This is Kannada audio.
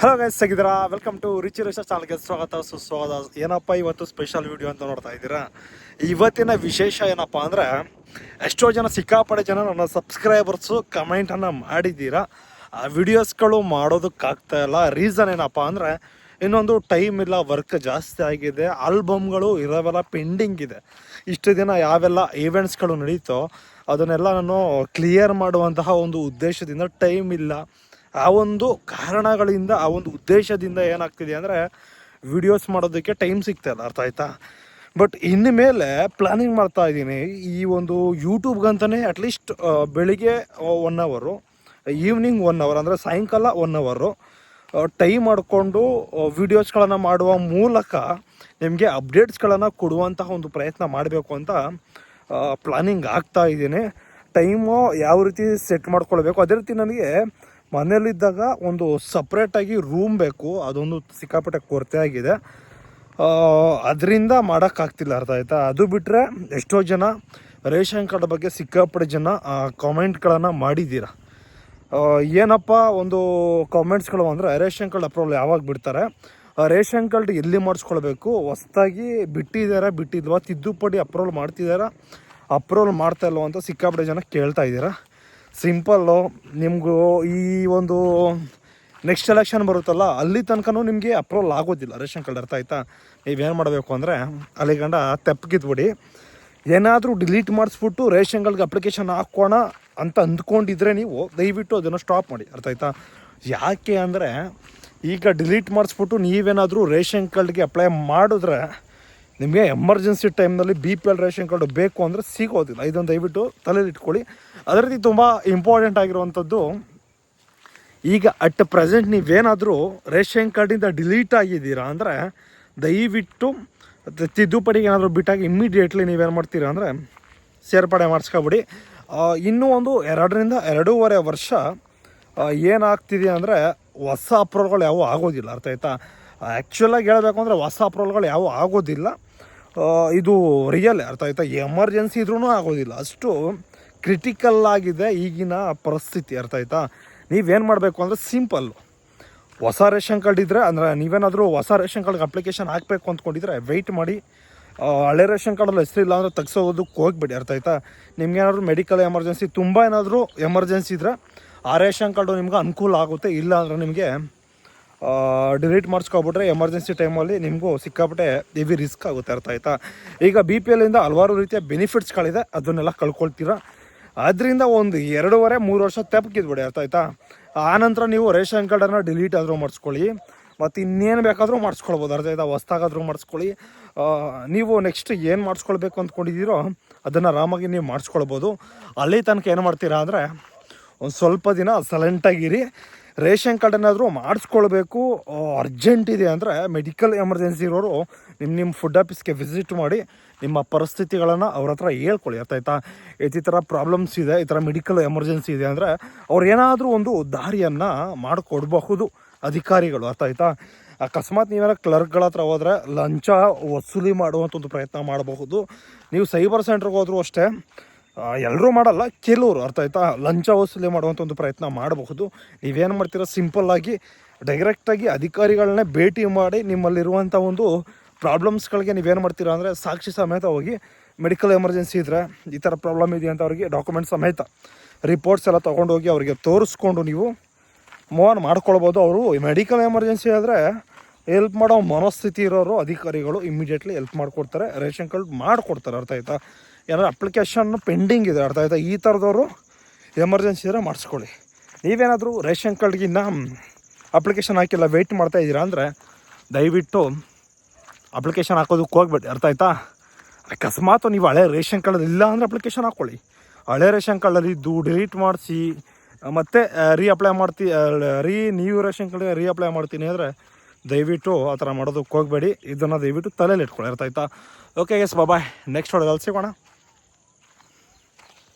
ಹಲೋ ಗೈಸ್ ಸಿಗಿದ್ರಾ ವೆಲ್ಕಮ್ ಟು ರಿಚ್ ರಿಚ ಚಾನಲ್ಗೆ ಸ್ವಾಗತ. ಸುಸ್ವಾಗತ ಏನಪ್ಪ ಇವತ್ತು ಸ್ಪೆಷಲ್ ವಿಡಿಯೋ ಅಂತ ನೋಡ್ತಾ ಇದ್ದೀರಾ? ಇವತ್ತಿನ ವಿಶೇಷ ಏನಪ್ಪ ಅಂದರೆ, ಎಷ್ಟೋ ಜನ ಸಿಕ್ಕಾಪಡೆ ಜನ ನನ್ನ ಸಬ್ಸ್ಕ್ರೈಬರ್ಸು ಕಮೆಂಟನ್ನು ಮಾಡಿದ್ದೀರಾ? ಆ ವಿಡಿಯೋಸ್ಗಳು ಮಾಡೋದಕ್ಕಾಗ್ತಾ ಇಲ್ಲ. ರೀಸನ್ ಏನಪ್ಪ ಅಂದರೆ, ಇನ್ನೊಂದು ಟೈಮ್ ಇಲ್ಲ ವರ್ಕ್ ಜಾಸ್ತಿ ಆಗಿದೆ ಆಲ್ಬಮ್ಗಳು ಇರೋವೆಲ್ಲ ಪೆಂಡಿಂಗ್ ಇದೆ. ಇಷ್ಟು ದಿನ ಯಾವೆಲ್ಲ ಈವೆಂಟ್ಸ್ಗಳು ನಡೀತೋ, ಅದನ್ನೆಲ್ಲ ನಾನು ಕ್ಲಿಯರ್ ಮಾಡುವಂತಹ ಒಂದು ಉದ್ದೇಶದಿಂದ ಟೈಮ್ ಇಲ್ಲ. ಆ ಒಂದು ಕಾರಣಗಳಿಂದ, ಆ ಒಂದು ಉದ್ದೇಶದಿಂದ ಏನಾಗ್ತಿದೆ ಅಂದರೆ ವಿಡಿಯೋಸ್ ಮಾಡೋದಕ್ಕೆ ಟೈಮ್ ಸಿಗ್ತಾ ಇಲ್ಲ, ಅರ್ಥ ಆಯ್ತಾ? ಬಟ್ ಇನ್ನು ಮೇಲೆ ಪ್ಲಾನಿಂಗ್ ಮಾಡ್ತಾ ಇದ್ದೀನಿ. ಈ ಒಂದು ಯೂಟ್ಯೂಬ್ಗಂತಲೇ ಅಟ್ಲೀಸ್ಟ್ ಬೆಳಿಗ್ಗೆ one hour evening one hour ಅಂದರೆ ಸಾಯಂಕಾಲ ಒನ್ ಅವರು ಟೈಮ್ ಮಾಡಿಕೊಂಡು ವಿಡಿಯೋಸ್ಗಳನ್ನು ಮಾಡುವ ಮೂಲಕ ನಿಮಗೆ ಅಪ್ಡೇಟ್ಸ್ಗಳನ್ನು ಕೊಡುವಂತಹ ಒಂದು ಪ್ರಯತ್ನ ಮಾಡಬೇಕು ಅಂತ ಪ್ಲಾನಿಂಗ್ ಆಗ್ತಾ ಇದ್ದೀನಿ. ಟೈಮು ಯಾವ ರೀತಿ ಸೆಟ್ ಮಾಡ್ಕೊಳ್ಬೇಕು? ಅದೇ ರೀತಿ ನನಗೆ ಮನೇಲಿದ್ದಾಗ ಒಂದು ಸಪ್ರೇಟಾಗಿ ರೂಮ್ ಬೇಕು. ಅದೊಂದು ಸಿಕ್ಕಾಪಟ್ಟೆ ಕೊರತೆ ಆಗಿದೆ. ಅದರಿಂದ ಮಾಡೋಕ್ಕಾಗ್ತಿಲ್ಲ ಅರ್ಥ ಆಯ್ತಾ? ಅದು ಬಿಟ್ಟರೆ ಎಷ್ಟೋ ಜನ ರೇಷನ್ ಕಾರ್ಡ್ ಬಗ್ಗೆ ಸಿಕ್ಕಾಪಟ್ಟೆ ಜನ ಕಾಮೆಂಟ್ಗಳನ್ನು ಮಾಡಿದ್ದೀರಾ? ಏನಪ್ಪ ಒಂದು ಕಾಮೆಂಟ್ಸ್ಗಳು ಅಂದರೆ, ರೇಷನ್ ಕಾರ್ಡ್ ಅಪ್ರೂವಲ್ ಯಾವಾಗ ಬಿಡ್ತಾರೆ? ರೇಷನ್ ಕಾರ್ಡ್ ಎಲ್ಲಿ ಮಾಡಿಸ್ಕೊಳ್ಬೇಕು? ಹೊಸ್ದಾಗಿ ಬಿಟ್ಟಿದ್ದಾರಾ ಬಿಟ್ಟಿದ್ವಾ ತಿದ್ದುಪಡಿ ಅಪ್ರೂವಲ್ ಮಾಡ್ತಿದ್ದಾರಾ ಅಪ್ರೂವಲ್ ಮಾಡ್ತಾ ಇಲ್ವ ಅಂತ ಸಿಕ್ಕಾಪಟ್ಟೆ ಜನ ಕೇಳ್ತಾ ಇದ್ದೀರಾ? ಸಿಂಪಲ್ಲು, ನಿಮಗೂ ಈ ಒಂದು ನೆಕ್ಸ್ಟ್ ಎಲೆಕ್ಷನ್ ಬರುತ್ತಲ್ಲ, ಅಲ್ಲಿ ತನಕನೂ ನಿಮಗೆ ಅಪ್ರೂವಲ್ ಆಗೋದಿಲ್ಲ. ರೇಷನ್ ಕಾರ್ಡ್ ಅರ್ಥ ಆಯ್ತಾ? ನೀವೇನು ಮಾಡಬೇಕು ಅಂದರೆ ಅಲ್ಲಿಗಂಡ ತೆಪ್ಪಗಿದ್ಬಿಡಿ ಏನಾದರೂ ಡಿಲೀಟ್ ಮಾಡಿಸ್ಬಿಟ್ಟು ರೇಷನ್ ಕಾರ್ಡ್ಗೆ ಅಪ್ಲಿಕೇಶನ್ ಹಾಕೋಣ ಅಂತ ಅಂದ್ಕೊಂಡಿದ್ರೆ ನೀವು ದಯವಿಟ್ಟು ಅದನ್ನು ಸ್ಟಾಪ್ ಮಾಡಿ. ಅರ್ಥ ಆಯ್ತಾ? ಯಾಕೆ ಅಂದರೆ, ಈಗ ಡಿಲೀಟ್ ಮಾಡಿಸ್ಬಿಟ್ಟು ನೀವೇನಾದರೂ ರೇಷನ್ ಕಾರ್ಡ್ಗೆ ಅಪ್ಲೈ ಮಾಡಿದ್ರೆ ನಿಮಗೆ ಎಮರ್ಜೆನ್ಸಿ ಟೈಮ್ನಲ್ಲಿ B P L ration card ಬೇಕು ಅಂದರೆ ಸಿಗೋದಿಲ್ಲ. ಇದೊಂದು ದಯವಿಟ್ಟು ತಲೆಯಲ್ಲಿ ಇಟ್ಕೊಳ್ಳಿ. ಅದೇ ರೀತಿ ತುಂಬ ಇಂಪಾರ್ಟೆಂಟ್ ಆಗಿರುವಂಥದ್ದು, ಈಗ ಅಟ್ ಪ್ರೆಸೆಂಟ್ ನೀವೇನಾದರೂ ರೇಷನ್ ಕಾರ್ಡಿಂದ ಡಿಲೀಟ್ ಆಗಿದ್ದೀರಾ ಅಂದರೆ ದಯವಿಟ್ಟು ತಿದ್ದುಪಡಿಗೆ ಏನಾದರೂ ಬಿಟ್ಟಾಗ ಇಮ್ಮಿಡಿಯೇಟ್ಲಿ ನೀವೇನು ಮಾಡ್ತೀರಾ ಅಂದರೆ ಸೇರ್ಪಡೆ ಮಾಡಿಸ್ಕೊಬಿಡಿ. ಇನ್ನೂ ಒಂದು ಎರಡರಿಂದ ಎರಡೂವರೆ ವರ್ಷ ಏನಾಗ್ತಿದೆ ಅಂದರೆ ಹೊಸ ಅಪ್ರೂವಲ್ಗಳು ಯಾವೂ ಆಗೋದಿಲ್ಲ. ಅರ್ಥ ಆಯ್ತಾ? ಆ್ಯಕ್ಚುಲಾಗಿ ಹೇಳಬೇಕು ಅಂದರೆ ಹೊಸ ಅಪ್ರೂವಲ್ಗಳು ಯಾವೂ ಆಗೋದಿಲ್ಲ. ಇದು ರಿಯಲ್ ಅರ್ಥ ಆಯ್ತಾ? ಎಮರ್ಜೆನ್ಸಿ ಇದ್ರೂ ಆಗೋದಿಲ್ಲ. ಅಷ್ಟು ಕ್ರಿಟಿಕಲ್ ಆಗಿದೆ ಈಗಿನ ಪರಿಸ್ಥಿತಿ, ಅರ್ಥ ಆಯ್ತಾ? ನೀವೇನು ಮಾಡಬೇಕು ಅಂದರೆ ಸಿಂಪಲ್ಲು ಹೊಸ ರೇಷನ್ ಕಾರ್ಡ್ ಇದ್ದರೆ ಅಂದರೆ ನೀವೇನಾದರೂ ಹೊಸ ರೇಷನ್ ಕಾರ್ಡ್ಗೆ ಅಪ್ಲಿಕೇಶನ್ ಹಾಕಬೇಕು ಅಂದ್ಕೊಂಡಿದ್ರೆ ವೆಯ್ಟ್ ಮಾಡಿ. ಹಳೆ ರೇಷನ್ ಕಾರ್ಡಲ್ಲಿ ಹೆಸರಿಲ್ಲ ಅಂದರೆ ತೆಗ್ಸೋದಕ್ಕೆ ಹೋಗ್ಬೇಡಿ, ಅರ್ಥ ಆಯ್ತಾ? ನಿಮ್ಗೇನಾದರೂ ಮೆಡಿಕಲ್ ಎಮರ್ಜೆನ್ಸಿ ತುಂಬ ಏನಾದರೂ ಎಮರ್ಜೆನ್ಸಿ ಇದ್ದರೆ ಆ ರೇಷನ್ ಕಾರ್ಡು ನಿಮ್ಗೆ ಅನುಕೂಲ ಆಗುತ್ತೆ, ಇಲ್ಲ ಅಂದರೆ ನಿಮಗೆ ಡಿಲೀಟ್ ಮಾಡಿಸ್ಕೊಬಿಟ್ರೆ ಎಮರ್ಜೆನ್ಸಿ ಟೈಮಲ್ಲಿ ನಿಮಗೂ ಸಿಕ್ಕಾಪಟ್ಟೆ ಹೆವಿ ರಿಸ್ಕ್ ಆಗುತ್ತೆ, ಅರ್ಥ ಆಯ್ತಾ? ಈಗ ಬಿ ಪಿ ಎಲ್ಲಿಂದ ಹಲವಾರು ರೀತಿಯ ಬೆನಿಫಿಟ್ಸ್ಗಳಿದೆ ಅದನ್ನೆಲ್ಲ ಕಳ್ಕೊಳ್ತೀರಾ? ಅದರಿಂದ ಒಂದು ಎರಡೂವರೆ, ಮೂರು ವರ್ಷ ತಪ್ಪಿದ್ಬಿಡಿ, ಅರ್ಥ ಆಯ್ತಾ? ಆನಂತರ ನೀವು ರೇಷನ್ ಕಾರ್ಡನ್ನು ಡಿಲೀಟ್ ಆದರೂ ಮಾಡಿಸ್ಕೊಳ್ಳಿ, ಮತ್ತು ಇನ್ನೇನು ಬೇಕಾದರೂ ಮಾಡಿಸ್ಕೊಳ್ಬೋದು, ಅರ್ಥ ಆಯ್ತಾ? ಹೊಸ್ದಾಗಾದರೂ ಮಾಡಿಸ್ಕೊಳ್ಳಿ. ನೀವು ನೆಕ್ಸ್ಟ್ ಏನು ಮಾಡಿಸ್ಕೊಳ್ಬೇಕು ಅಂದ್ಕೊಂಡಿದ್ದೀರೋ, ಅದನ್ನು ಆರಾಮಾಗಿ ನೀವು ಮಾಡಿಸ್ಕೊಳ್ಬೋದು. ಅಲ್ಲಿ ತನಕ ಏನು ಮಾಡ್ತೀರಾ ಅಂದರೆ, ಒಂದು ಸ್ವಲ್ಪ ದಿನ ಸೈಲೆಂಟಾಗಿರಿ ರೇಷನ್ ಕಾರ್ಡ್ ಏನಾದರೂ ಮಾಡಿಸ್ಕೊಳ್ಬೇಕು ಅರ್ಜೆಂಟ್ ಇದೆ ಅಂದರೆ ಮೆಡಿಕಲ್ ಎಮರ್ಜೆನ್ಸಿ ಇರೋರು ನಿಮ್ಮ ನಿಮ್ಮ ಫುಡ್ ಆಫೀಸ್ಗೆ ವಿಸಿಟ್ ಮಾಡಿ ನಿಮ್ಮ ಪರಿಸ್ಥಿತಿಗಳನ್ನು ಅವ್ರ ಹತ್ರ ಹೇಳ್ಕೊಳ್ಳಿ. ಅರ್ಥ ಆಯ್ತಾ ಈ ಥರ ಪ್ರಾಬ್ಲಮ್ಸ್ ಇದೆ, ಈ ಥರ ಮೆಡಿಕಲ್ ಎಮರ್ಜೆನ್ಸಿ ಇದೆ ಅಂದರೆ ಅವ್ರು ಏನಾದರೂ ಒಂದು ದಾರಿಯನ್ನು ಮಾಡಿಕೊಡ್ಬಹುದು ಅಧಿಕಾರಿಗಳು. ಅರ್ಥ ಆಯ್ತಾ ಅಕಸ್ಮಾತ್ ನೀವೇನ ಕ್ಲರ್ಕ್ಗಳ ಹತ್ರ ಹೋದರೆ ಲಂಚ ವಸೂಲಿ ಮಾಡುವಂಥ ಒಂದು ಪ್ರಯತ್ನ ಮಾಡಬಹುದು. ನೀವು ಸೈಬರ್ ಸೆಂಟ್ರಿಗೆ ಹೋದರೂ ಅಷ್ಟೇ ಎಲ್ಲರೂ ಮಾಡಲ್ಲ, ಕೆಲವರು, ಅರ್ಥ ಆಯ್ತಾ? ಲಂಚ ವಸೂಲಿ ಮಾಡುವಂಥ ಒಂದು ಪ್ರಯತ್ನ ಮಾಡಬಹುದು. ನೀವೇನು ಮಾಡ್ತೀರಾ? ಸಿಂಪಲ್ಲಾಗಿ ಡೈರೆಕ್ಟಾಗಿ ಅಧಿಕಾರಿಗಳನ್ನೇ ಭೇಟಿ ಮಾಡಿ ನಿಮ್ಮಲ್ಲಿರುವಂಥ ಒಂದು ಪ್ರಾಬ್ಲಮ್ಸ್ಗಳಿಗೆ ನೀವೇನು ಮಾಡ್ತೀರಾ ಅಂದರೆ ಸಾಕ್ಷಿ ಸಮೇತ ಹೋಗಿ ಮೆಡಿಕಲ್ ಎಮರ್ಜೆನ್ಸಿ ಇದ್ದರೆ ಈ ಥರ ಪ್ರಾಬ್ಲಮ್ ಇದೆ ಅಂತ ಅವರಿಗೆ ಡಾಕ್ಯುಮೆಂಟ್ ಸಮೇತ ರಿಪೋರ್ಟ್ಸ್ ಎಲ್ಲ ತೊಗೊಂಡೋಗಿ ಅವರಿಗೆ ತೋರಿಸ್ಕೊಂಡು ನೀವು ಮೋನ್ ಮಾಡ್ಕೊಳ್ಬೋದು. ಅವರು ಮೆಡಿಕಲ್ ಎಮರ್ಜೆನ್ಸಿ ಆದರೆ ಹೆಲ್ಪ್ ಮಾಡೋ ಮನಸ್ಥಿತಿ ಇರೋರು ಅಧಿಕಾರಿಗಳು ಇಮಿಡಿಯೇಟ್ಲಿ ಹೆಲ್ಪ್ ಮಾಡಿಕೊಡ್ತಾರೆ. ರೇಷನ್ ಕಾರ್ಡ್ ಮಾಡಿಕೊಡ್ತಾರೆ, ಅರ್ಥ ಆಯ್ತಾ? ಏನಾದ್ರು ಅಪ್ಲಿಕೇಶನ್ ಪೆಂಡಿಂಗ್ ಇದೆ, ಅರ್ಥ ಆಯ್ತಾ? ಈ ಥರದವರು ಎಮರ್ಜೆನ್ಸಿ ಇದ್ರೆ ಮಾಡಿಸ್ಕೊಳ್ಳಿ. ನೀವೇನಾದರೂ ರೇಷನ್ ಕಾರ್ಡ್ಗಿನ್ನ ಅಪ್ಲಿಕೇಶನ್ ಹಾಕಿಲ್ಲ ವೆಯ್ಟ್ ಮಾಡ್ತಾ ಇದ್ದೀರಾ ಅಂದರೆ ದಯವಿಟ್ಟು ಅಪ್ಲಿಕೇಶನ್ ಹಾಕೋದಕ್ಕೆ ಹೋಗ್ಬೇಡಿ, ಅರ್ಥ ಆಯ್ತಾ? ಅಕಸ್ಮಾತ್ ನೀವು ಹಳೆ ರೇಷನ್ ಕಾರ್ಡ್ ಇಲ್ಲ ಅಂದರೆ ಅಪ್ಲಿಕೇಶನ್ ಹಾಕ್ಕೊಳ್ಳಿ ಹಳೆ ರೇಷನ್ ಕಾರ್ಡಲ್ಲಿ ಇದ್ದು ಡಿಲೀಟ್ ಮಾಡಿಸಿ, ಮತ್ತೆ ರೀ ಅಪ್ಲೈ ಮಾಡ್ತಿ ರೀ ನ್ಯೂ ರೇಷನ್ ಕಾರ್ಡ್ಗೆ ರೀ ಅಪ್ಲೈ ಮಾಡ್ತೀನಿ ಅಂದರೆ ದಯವಿಟ್ಟು ಆ ಥರ ಮಾಡೋದಕ್ಕೆ ಹೋಗಬೇಡಿ. ಇದನ್ನು ದಯವಿಟ್ಟು ತಲೆಯಲ್ಲಿ ಇಟ್ಕೊಳ್ಳಿ. ಇರ್ತಾಯ್ತಾ ಓಕೆ ಎಸ್ ಬಾಯ್ ನೆಕ್ಸ್ಟ್ ಹೊಡೆದಲ್ಲಿ ಸಿಗೋಣ.